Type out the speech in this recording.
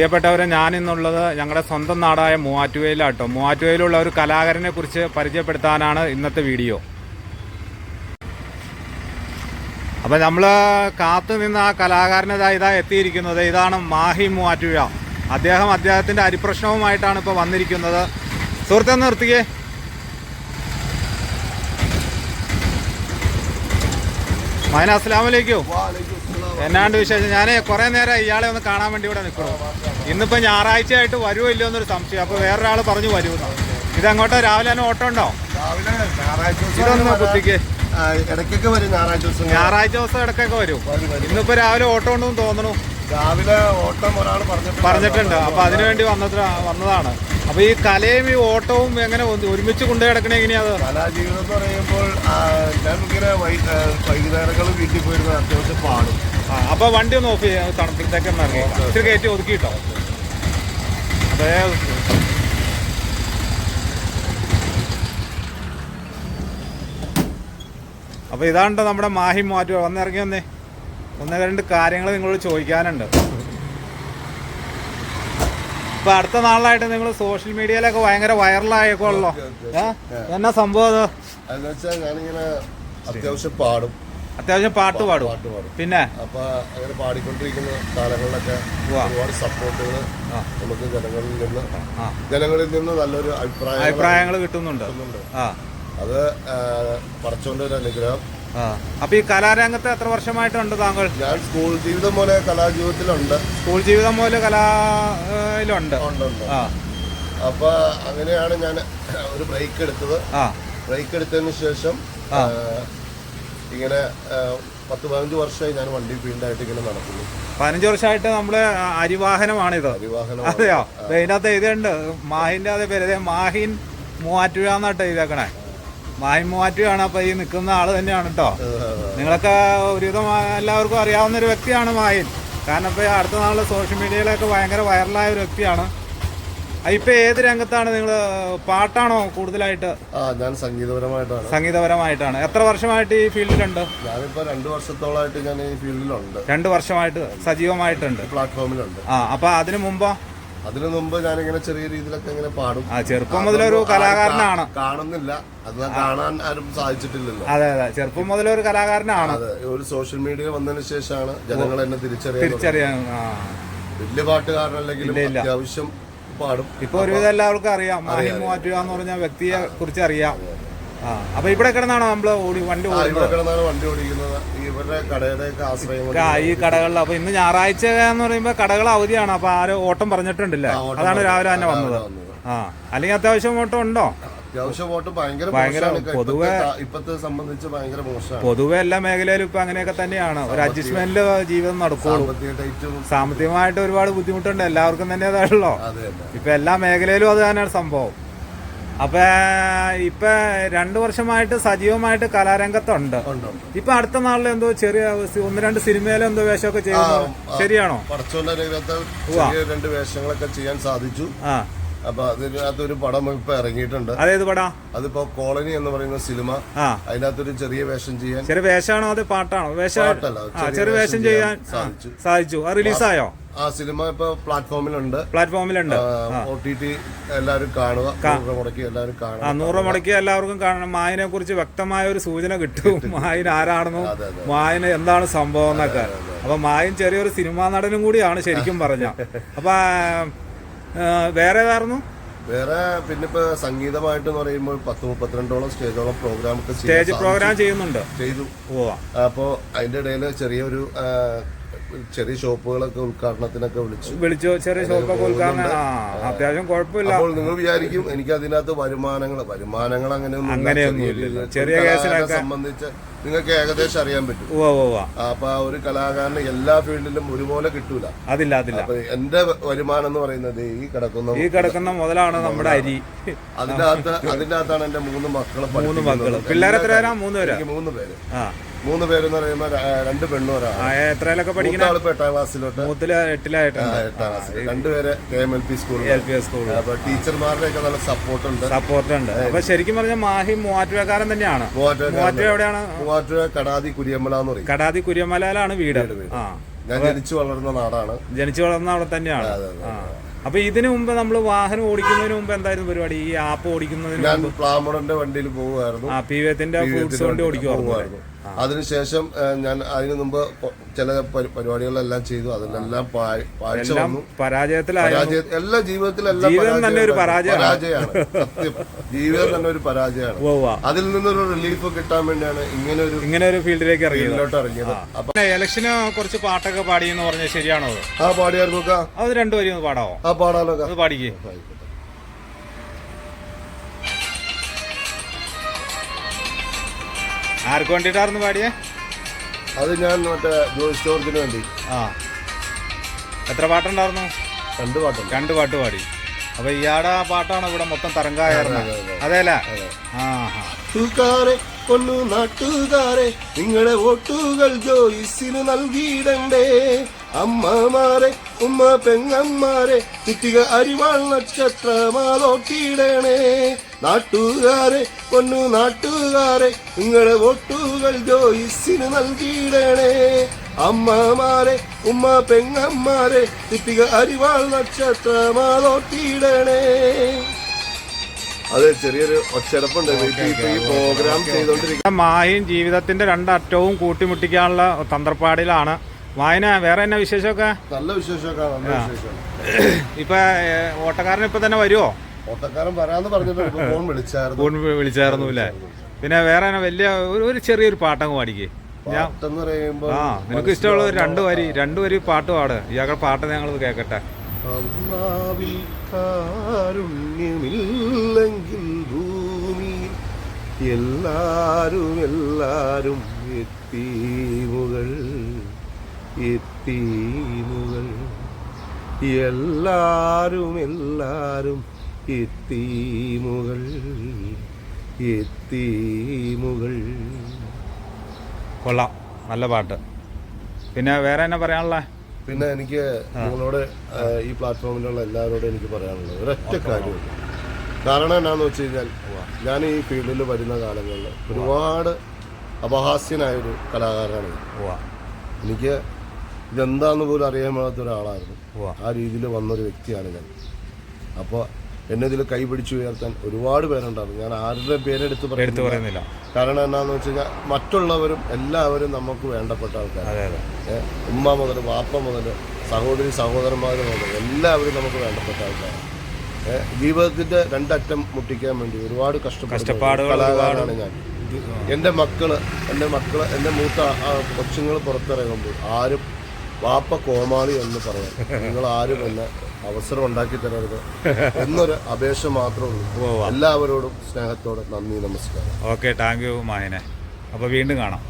പ്രിയപ്പെട്ടവരെ ഞാനിന്നുള്ളത് ഞങ്ങളുടെ സ്വന്തം നാടായ മൂവാറ്റുപുഴയിലാട്ടോ മൂവാറ്റുപുഴയിലുള്ള ഒരു കലാകാരനെ കുറിച്ച് പരിചയപ്പെടുത്താനാണ് ഇന്നത്തെ വീഡിയോ. അപ്പം നമ്മൾ കാത്തു നിന്ന് ആ കലാകാരനെ ഇതാ എത്തിയിരിക്കുന്നത്. ഇതാണ് മാഹി മൂവാറ്റുപുഴ. അദ്ദേഹം അദ്ദേഹത്തിന്റെ അരിപ്രശ്നവുമായിട്ടാണ് ഇപ്പോൾ വന്നിരിക്കുന്നത്. സുഹൃത്തെ നിർത്തിക്കേ. മൈന അസ്സലാമു അലൈക്കും എന്നാണ്ട് വിശേഷം? ഞാൻ കുറെ നേരം ഇയാളെ ഒന്ന് കാണാൻ വേണ്ടി ഇവിടെ നിൽക്കുന്നു. ഇന്നിപ്പോ ഞായറാഴ്ച ആയിട്ട് വരുമോ ഇല്ലയോ എന്നൊരു സംശയം. അപ്പൊ വേറൊരാൾ പറഞ്ഞു വരൂ ഇതങ്ങോട്ടോ രാവിലെ തന്നെ ഓട്ടോ ഉണ്ടോ? ഇതൊന്ന് കുത്തിക്ക്. ഇടയ്ക്കൊക്കെ വരും ഞായറാഴ്ച ദിവസം. ഞായറാഴ്ച ദിവസം ഇടയ്ക്കൊക്കെ വരും. ഇന്നിപ്പോ രാവിലെ ഓട്ടോ ഉണ്ടെന്ന് തോന്നുന്നു. രാവിലെ ഓട്ടം ഒരാൾ പറഞ്ഞിട്ടുണ്ട്. പറഞ്ഞിട്ടുണ്ട്. അപ്പൊ അതിനുവേണ്ടി വന്നത് വന്നതാണ്. അപ്പൊ ഈ കലയും ഈ ഓട്ടവും എങ്ങനെ ഒരുമിച്ച് കൊണ്ടു കിടക്കണേ എങ്ങനെയാ കലാജീവിതം എന്ന് പറയുമ്പോൾ ആ, ഞാൻ ഇങ്ങനെ വൈ- ആ, വൈകുന്നേരങ്ങളിൽ വീട്ടിൽ പോയിരുന്ന അത്യാവശ്യം പാടും. അപ്പൊ വണ്ടി ഒന്ന് ഓഫ് ചെയ്യാം തണുപ്പിലത്തേക്ക് ഇറങ്ങി. ഇച്ചിരി കയറ്റി ഒതുക്കിട്ടോ അതേ. അപ്പൊ ഇതാണ്ടോ നമ്മുടെ മാഹി മാറ്റുക വന്നിറങ്ങി വന്നേ. ഒന്ന് രണ്ട് കാര്യങ്ങൾ നിങ്ങളോട് ചോദിക്കാനുണ്ട്. ഇപ്പൊ അടുത്ത നാളിലായിട്ട് നിങ്ങൾ സോഷ്യൽ മീഡിയയിലൊക്കെ ഭയങ്കര വൈറലായേക്കോളല്ലോ ഏ? എന്നാ സംഭവം അത്? ഞാനിങ്ങനെ അത്യാവശ്യം പാടും. അത്യാവശ്യം പാട്ട് പാടും. പിന്നെ? അപ്പൊ അങ്ങനെ പാടിക്കൊണ്ടിരിക്കുന്ന കാലങ്ങളിലൊക്കെ. ഒരുപാട് സപ്പോർട്ടുകൾ. നമുക്ക് ജനങ്ങളിൽ നിന്ന് ജനങ്ങളിൽ നിന്ന് നല്ലൊരു അഭിപ്രായം അഭിപ്രായങ്ങൾ കിട്ടുന്നുണ്ട്. അത് പറച്ചോണ്ട് പടച്ചോന്റെ ഒരു അനുഗ്രഹം. അപ്പൊ ഈ കലാരംഗത്ത് എത്ര വർഷമായിട്ടുണ്ട് താങ്കൾ? ഞാൻ സ്കൂൾ ജീവിതം പോലെ കലാജീവിതത്തിലുണ്ട്. സ്കൂൾ ജീവിതം പോലെ ആ. അപ്പൊ അങ്ങനെയാണ് ഞാൻ ഒരു ബ്രേക്ക് എടുത്തത്. ബ്രേക്ക് എടുത്തതിന് ശേഷം ഇങ്ങനെ പത്ത് പതിനഞ്ച് വർഷമായി ഞാൻ വണ്ടി ഫീൽഡായിട്ട് ഇങ്ങനെ നടക്കുന്നു. പതിനഞ്ച് വർഷമായിട്ട് നമ്മൾ അരിവാഹനമാണ്. ഇത് അതെയോ അതിനകത്ത് ഇതിനകത്ത് എഴുതിയുണ്ട് മാഹിന്റെ അതേ പേര് മാഹിൻ മൂവാറ്റുഴ എന്നാട്ട് എഴുതിയേക്കണേ. മാഹിൻ മൂവാറ്റുപുഴയാണ് അപ്പൊ ഈ നിൽക്കുന്ന ആൾ തന്നെയാണ് കേട്ടോ. നിങ്ങളൊക്കെ ഒരുവിധം എല്ലാവർക്കും അറിയാവുന്ന ഒരു വ്യക്തിയാണ് മാഹിൻ. കാരണം ഇപ്പൊ അടുത്ത നാളിൽ സോഷ്യൽ മീഡിയയിലൊക്കെ ഭയങ്കര വൈറലായ ഒരു വ്യക്തിയാണ്. ഇപ്പൊ ഏത് രംഗത്താണ് നിങ്ങൾ പാട്ടാണോ കൂടുതലായിട്ട്? ഞാൻ സംഗീതപരമായിട്ടാണ്. സംഗീതപരമായിട്ടാണ്. എത്ര വർഷമായിട്ട് ഈ ഫീൽഡിലുണ്ട്? ഞാനിപ്പോ രണ്ട് വർഷത്തോളമായിട്ട് ഞാൻ ഈ ഫീൽഡിലുണ്ട്. രണ്ട് വർഷമായിട്ട് സജീവമായിട്ടുണ്ട്. പ്ലാറ്റ്ഫോമിലുണ്ട് ആ അപ്പൊ അതിനു മുമ്പോ? അതിനു മുമ്പ് ഞാനിങ്ങനെ ചെറിയ രീതിയിലൊക്കെ ഇങ്ങനെ പാടും. ആ ചെറുപ്പം മുതലൊരു കലാകാരനാണ്. കാണുന്നില്ല. അത് കാണാൻ ആരും സാധിച്ചിട്ടില്ലല്ലോ. അതെ അതെ. ചെറുപ്പം മുതലൊരു കലാകാരനാണ്. അതെ ഒരു സോഷ്യൽ മീഡിയ വന്നതിന് ശേഷമാണ് ജനങ്ങൾ എന്നെ തിരിച്ചറിയാൻ. തിരിച്ചറിയാൻ വലിയ പാട്ടുകാരനല്ലെങ്കിലും അത്യാവശ്യം പാടും. ഇപ്പൊ ഒരുവിധം എല്ലാവർക്കും അറിയാം. മാഹി മാറ്റുക എന്ന് പറഞ്ഞ വ്യക്തിയെ കുറിച്ച് അറിയാം. അപ്പൊ ഇവിടെ കിടന്നാണോ നമ്മൾ ഓടി വണ്ടി ഓടി ഇവിടെ കിടന്നാണ് വണ്ടി ഓടിക്കുന്നത്. ഇവരുടെ ആശ്രയം ഈ കടകളിൽ അപ്പൊ ഇന്ന് ഞായറാഴ്ച എന്ന് പറയുമ്പോ കടകൾ അവധിയാണ്. അപ്പൊ ആര് ഓട്ടം പറഞ്ഞിട്ടുണ്ടല്ലേ? അതാണ് രാവിലെ തന്നെ വന്നത്. ആ അല്ലെങ്കിൽ അത്യാവശ്യം ഓട്ടം ഉണ്ടോ? അത്യാവശ്യം വോട്ട് ഭയങ്കര. പൊതുവെ- ഇപ്പത്തെ സംബന്ധിച്ച് ഭയങ്കര മോശമാണ്. പൊതുവെ എല്ലാ മേഖലയിലും ഇപ്പൊ അങ്ങനെയൊക്കെ തന്നെയാണ്. ഒരു അഡ്ജസ്റ്റ്മെന്റിൽ ജീവിതം നടക്കുള്ളൂ. സാമ്പത്തികമായിട്ടും ഒരുപാട് ബുദ്ധിമുട്ടുണ്ട്. എല്ലാവർക്കും തന്നെ അതാണല്ലോ അതെ അതെ. ഇപ്പൊ എല്ലാ മേഖലയിലും അത് തന്നെയാണ് സംഭവം. അപ്പൊ ഇപ്പൊ രണ്ടു വർഷമായിട്ട് സജീവമായിട്ട് കലാരംഗത്തുണ്ട്. ഇപ്പൊ അടുത്ത നാളിൽ എന്തോ ചെറിയ ഒന്ന് രണ്ട് സിനിമയിലും എന്തോ വേഷമൊക്കെ ചെയ്യുന്നു ശരിയാണോ? രംഗത്ത് രണ്ട് വേഷങ്ങളൊക്കെ ചെയ്യാൻ സാധിച്ചു. ആ. അപ്പൊ അതിനകത്തൊരു പടം ഇപ്പൊ ഇറങ്ങിയിട്ടുണ്ട്. അതേത് പടാ? അതിപ്പോ കോളനി എന്ന് പറയുന്ന സിനിമ. അതിനകത്തൊരു ചെറിയ വേഷം ചെയ്യാൻ ചെറിയ വേഷമാണോ അത് പാട്ടാണോ? ചെറിയ വേഷം ചെയ്യാൻ സാധിച്ചു. റിലീസായോ? ആ സിനിമ ഇപ്പൊ പ്ലാറ്റ്ഫോമിലുണ്ട്. പ്ലാറ്റ്ഫോമിലുണ്ട്. ഒ ടി ടി എല്ലാവരും കാണുക നൂറ് മുടക്കി എല്ലാവരും കാണുക. നൂറ് മുടക്കി എല്ലാവർക്കും കാണണം. മായനെ കുറിച്ച് വ്യക്തമായ ഒരു സൂചന കിട്ടും. മായൻ ആരാണെന്നും. മായന് എന്താണ് സംഭവം എന്നൊക്കെ. അപ്പൊ മായൻ ചെറിയൊരു സിനിമാ നടനും കൂടിയാണ് ശരിക്കും പറഞ്ഞ. അപ്പൊ വേറെ ഏതായിരുന്നു വേറെ പിന്നെ ഇപ്പൊ സംഗീതമായിട്ട് പറയുമ്പോൾ പത്ത് മുപ്പത്തിരണ്ടോളം സ്റ്റേജോളം പ്രോഗ്രാം സ്റ്റേജ് പ്രോഗ്രാം ചെയ്യുന്നുണ്ട്. ചെയ്തു. അപ്പോ അതിന്റെ ഇടയിൽ ചെറിയൊരു ചെറിയ ഷോപ്പുകളൊക്കെ ഉദ്ഘാടനത്തിനൊക്കെ വിളിച്ചു. വിളിച്ചു ചെറിയ ഷോപ്പൊക്കെ ഉദ്ഘാടനം. അത്യാവശ്യം കുഴപ്പമില്ല. അപ്പോൾ നിങ്ങൾ വിചാരിക്കും എനിക്ക് അതിനകത്ത് വരുമാനങ്ങൾ വരുമാനങ്ങൾ അങ്ങനെയൊന്നും. അങ്ങനെയൊന്നും ചെറിയ സംബന്ധിച്ച് നിങ്ങൾക്ക് ഏകദേശം അറിയാൻ പറ്റും. ഓ ഓ ഓ അപ്പൊ ആ ഒരു കലാകാരന് എല്ലാ ഫീൽഡിലും ഒരുപോലെ കിട്ടൂല. അതില്ല അതില്ല. എന്റെ വരുമാനം എന്ന് പറയുന്നത് ഈ കിടക്കുന്ന ഈ കിടക്കുന്ന മുതലാണ് നമ്മുടെ അരി. അതിനകത്ത് അതിനകത്താണ് എന്റെ മൂന്ന് മക്കളെ മൂന്ന്. മക്കൾ. പിള്ളേരെ മൂന്ന് പേര്? മൂന്ന് പേര്. ആ. മൂന്ന് പേരെന്ന് പറയുമ്പോ രണ്ട് പെണ്ണും ഒരാൾ ആ, എത്രയിലൊക്കെ പഠിക്കുന്ന ആളിപ്പോ എട്ടാം ക്ലാസ്സിലോട്ട്. മൂത്തിൽ എട്ടിലായിട്ടുണ്ട് എട്ടാം ക്ലാസ്സിൽ രണ്ടുപേരെ എം എൽ പി സ്കൂളിൽ എൽ പി അപ്പൊ ടീച്ചർമാരുടെ ഒക്കെ നല്ല സപ്പോർട്ട് ഉണ്ട് സപ്പോർട്ട് ഉണ്ട് അപ്പൊ ശരിക്കും പറഞ്ഞാൽ മാഹി മൂവാറ്റുകാരൻ തന്നെയാണ്. മൂവാറ്റുപുഴ എവിടെയാണ്? മൂവാറ്റുപുഴ കടാതി കുരിയമല എന്ന് പറയും. കടാതി കുരിയമലയിലാണ് വീട്. ആ. ഞാൻ ജനിച്ചു വളർന്ന നാടാണ്. ജനിച്ചു വളർന്ന അവിടെ തന്നെയാണ്. അപ്പൊ ഇതിനു മുമ്പ് നമ്മൾ വാഹനം ഓടിക്കുന്നതിന് മുമ്പ് എന്തായിരുന്നു പരിപാടി? ഈ ആപ്പ് ഓടിക്കുന്നതിന് ഞാൻ പ്ലാമോഡന്റെ വണ്ടിയിൽ പോകുമായിരുന്നു ആ പി വിത്തിന്റെ ഫ്രൂട്ട്സ് വണ്ടി ഓടിക്കുമായിരുന്നു അതിനുശേഷം ഞാൻ അതിനു മുമ്പ് ചില പരി- പരിപാടികളെല്ലാം ചെയ്തു. അതിലെല്ലാം പാഴ്ച വന്നു. പരാജയത്തിലായ? എല്ലാ ജീവിതത്തിലെല്ലാം ജീവിതം തന്നെ ഒരു പരാജയമാണ്. സത്യം. ജീവിതം തന്നെ ഒരു പരാജയമാണ്. അതിൽ നിന്നൊരു റിലീഫ് കിട്ടാൻ വേണ്ടിയാണ് ഇങ്ങനെ ഒരു ഇങ്ങനെ ഒരു ഫീൽഡിലേക്ക് ഇറങ്ങിയത്. ഫീൽഡിലോട്ട് ഇറങ്ങിയത്. അപ്പൊ ഇലക്ഷന് കുറച്ച് പാട്ടൊക്കെ പാടി എന്ന് പറഞ്ഞാൽ ശരിയാണോ ആ പാടിയായിരുന്നു നോക്കാം അത് രണ്ടുപേരും ഒന്ന് പാടാവോ? ആ പാടാലോ അത് പാടിക്കേ. ആർക്ക് വേണ്ടിയിട്ടായിരുന്നു പാടിയേ? അത് ഞാൻ മറ്റേ ജോയിസ് ജോർജിന് വേണ്ടി. ആ. എത്ര പാട്ടുണ്ടായിരുന്നു? രണ്ട് പാട്ടുണ്ട്. രണ്ട് പാട്ട് പാടി. അപ്പൊ ഇയാടെ ആ പാട്ടാണ് ഇവിടെ മൊത്തം തരംഗായിരുന്നത് ആ ആ. കൊന്നു നാട്ടുകാരെ. നിങ്ങളെ വോട്ടുകൾ ജോയിസിന് നൽകിയിടണ്ടേ. അമ്മമാരെ ഉമ്മ പെങ്ങന്മാരെ ചുറ്റിക അരിവാൾ നക്ഷത്രമാലോട്ടിയിടണേ നാട്ടുകാരെ കൊന്നു നാട്ടുകാരെ നിങ്ങളെ വോട്ടുകൾ ജോയിസിന് നൽകിയിടണേ. അമ്മമാരെ ഉമ്മ പെങ്ങന്മാരെ തിപ്പിക അരിവാൾ നക്ഷത്രമാലോട്ടിയിടണേ. അതെ ചെറിയൊരു ഒച്ചടപ്പുണ്ട്. ഈ പ്രോഗ്രാം ചെയ്തോണ്ടിരിക്കും മാഹിയും ജീവിതത്തിന്റെ രണ്ടറ്റവും കൂട്ടിമുട്ടിക്കാനുള്ള തന്ത്രപ്പാടിലാണ്. വായന വേറെ എന്നാ വിശേഷമൊക്കെ? നല്ല വിശേഷമൊക്കെ ഇപ്പൊ ഓട്ടക്കാരൻ ഇപ്പൊ തന്നെ വരുമോ ഓട്ടക്കാരൻ വരാന്ന് പറഞ്ഞിട്ട് ഫോൺ വിളിച്ചായിരുന്നു. ഫോൺ വിളിച്ചായിരുന്നു അല്ലേ പിന്നെ വേറെ വലിയ ഒരു- ചെറിയൊരു പാട്ടങ്ങ് പാടിക്കേ. പാട്ടെന്ന് പറയുമ്പോ ആ നിനക്ക് ഇഷ്ടമുള്ള ഒരു രണ്ട് വരി രണ്ടു വരി പാട്ട് പാട്. ഇയാളുടെ പാട്ട് ഞങ്ങൾ കേക്കട്ടെ. അള്ളാവിൽ കാരുണ്യമില്ലെങ്കിൽ ഭൂമിയിൽ എല്ലാരും എല്ലാരും എത്തീമുകൾ എത്തീമുകൾ എല്ലാരും എല്ലാരും എത്തീമുകൾ എത്തീമുകൾ കൊള്ളാം. നല്ല പാട്ട്. പിന്നെ വേറെ എന്നാ പറയാനുള്ള? പിന്നെ എനിക്ക് നിങ്ങളോട് ഈ പ്ലാറ്റ്ഫോമിലുള്ള എല്ലാവരോടും എനിക്ക് പറയാനുള്ളത്. ഒരൊറ്റ കാര്യമുണ്ട് കാരണം എന്നാന്ന് വെച്ച് കഴിഞ്ഞാൽ ഞാൻ ഈ ഫീൽഡിൽ വരുന്ന കാലങ്ങളിൽ ഒരുപാട് അപഹാസ്യനായൊരു കലാകാരനാണ്. എനിക്ക് ഇതെന്താന്ന് പോലും അറിയാൻ പാടാത്ത ഒരാളായിരുന്നു. ആ രീതിയിൽ വന്നൊരു വ്യക്തിയാണ് ഞാൻ. അപ്പോൾ എന്നെ ഇതിൽ കൈപിടിച്ച് ഉയർത്താൻ ഒരുപാട് പേരുണ്ടായിരുന്നു. ഞാൻ ആരുടെ പേരെടുത്ത് എടുത്തു പറയുന്നില്ല. കാരണം എന്നാന്ന് വെച്ച് കഴിഞ്ഞാൽ മറ്റുള്ളവരും എല്ലാവരും നമുക്ക് വേണ്ടപ്പെട്ട അതെ ഉമ്മ മുതൽ വാപ്പ മുതൽ സഹോദരി സഹോദരന്മാർ മുതൽ എല്ലാവരും നമുക്ക് വേണ്ടപ്പെട്ട ആൾക്കാരാണ്. ജീവിതത്തിന്റെ രണ്ടറ്റം മുട്ടിക്കാൻ വേണ്ടി ഒരുപാട് കഷ്ടപ്പെട്ട കലാകാരനാണ് ഞാൻ. എന്റെ മക്കൾ എന്റെ മക്കൾ എന്റെ മൂത്ത കൊച്ചുങ്ങൾ പുറത്തിറങ്ങുമ്പോൾ ആരും വാപ്പ കോമാളി എന്ന് പറയാം. നിങ്ങൾ ആരും എന്നെ അവസരം ഉണ്ടാക്കി തരരുത് എന്നൊരു അപേക്ഷ മാത്രമേ ഉള്ളൂ. എല്ലാവരോടും സ്നേഹത്തോടെ നന്ദി നമസ്കാരം. ഓക്കെ താങ്ക് യു മായനെ അപ്പോൾ വീണ്ടും കാണാം.